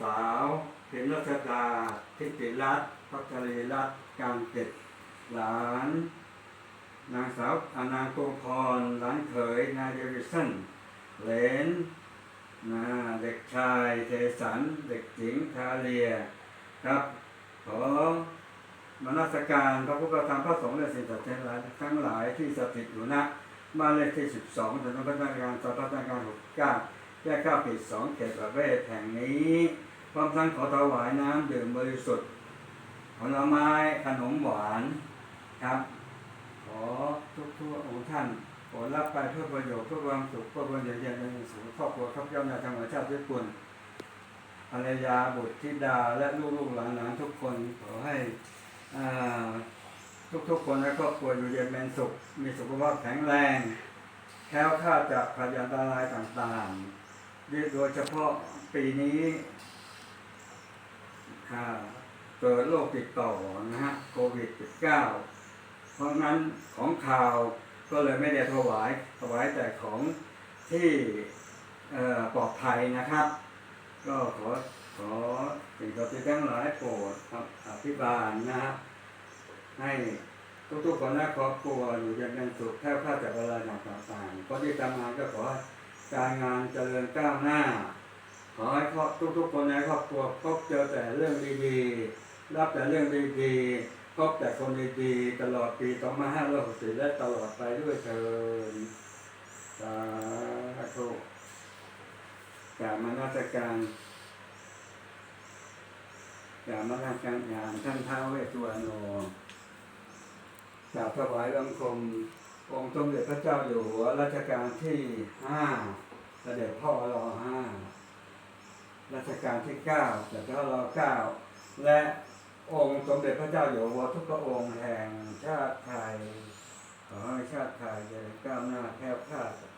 สาวเพ็ญรัชดาทิติรัตน์พัชรีรัตน์การเก็ดหลาน นางสาวอนางโกพรหลานเขยนายเดวิสันเลนนะเด็กชายเทสัน เด็กหญิงทาเลียครับ ขอมนัสการพระพุทธธรรมพระสงฆ์และสิ่งศักดิ์สิทธิ์หลาทั้งหลายที่สถิตอยู่ณบ้านเลขที่ 12ถนนพัฒนาการสพัฒนาการ69แยกข้าวผิด2เขตประเวศแห่งนี้ พร้อมทั้งขอถวายน้ำดื่มบริสุทธิ์ผลไม้ขนมหวานครับ ขอทุกทุกองค์ท่านโปรดรับไปเพื่อประโยชน์เพื่อความสุขเพื่อความเยืนยันในสู่ครอบครัวครับย่อมในธรรมชาติญี่ปุ่นภรรยาบุตรธิดาและลูกๆหลานๆทุกคนขอให้อ่าทุกๆคนและครอบครัวอยู่เย็นเป็นสุข มีสุขภาพแข็งแรงแค้วคลาจากพยานตรายต่างๆโดยเฉพาะปีนี้ เกิดโรคติดต่อนะฮะโควิด -19 เพราะงั้นของข่าวก็เลยไม่ได้ถวายถวายแต่ของที่เอ่อปลอดภัยนะครับ ก็ขอขอสิ่งศักดิ์สิทธิ์ทั้งหลายโปรดอภิบาลนะฮะให้ทุกๆคนและครอบครัวอยู่เย็นเป็นสุขแค่ข้าดจากอะไรต่างๆคนที่ทำงานก็ขอการงานเจริญก้าวหน้า อให้ครอบทุกๆคนในครอบครัวพบเจอแต่เรื่องดีๆ รับแต่เรื่องดีๆ พบแต่คนดีๆ ตลอดปี2564และตลอดไปด้วยเถิดสาธุกราบมานาสการกราบมานาสการงานท่านท้าวเวสสุวรรณโนกราบถวายบังคม องค์สมเด็จพระเจ้าอยู่หัวรัชกาลที่ห้าเสด็จพ่อรอห้า รัชกาลที่เก้าเจพระราเก้าและองค์สมเด็จพระเจ้าอยู่หัวทุกพระองค์แห่งชาติไทย ขอให้ชาติไทยเจริญก้าวหน้าแคล้วคลาดจาก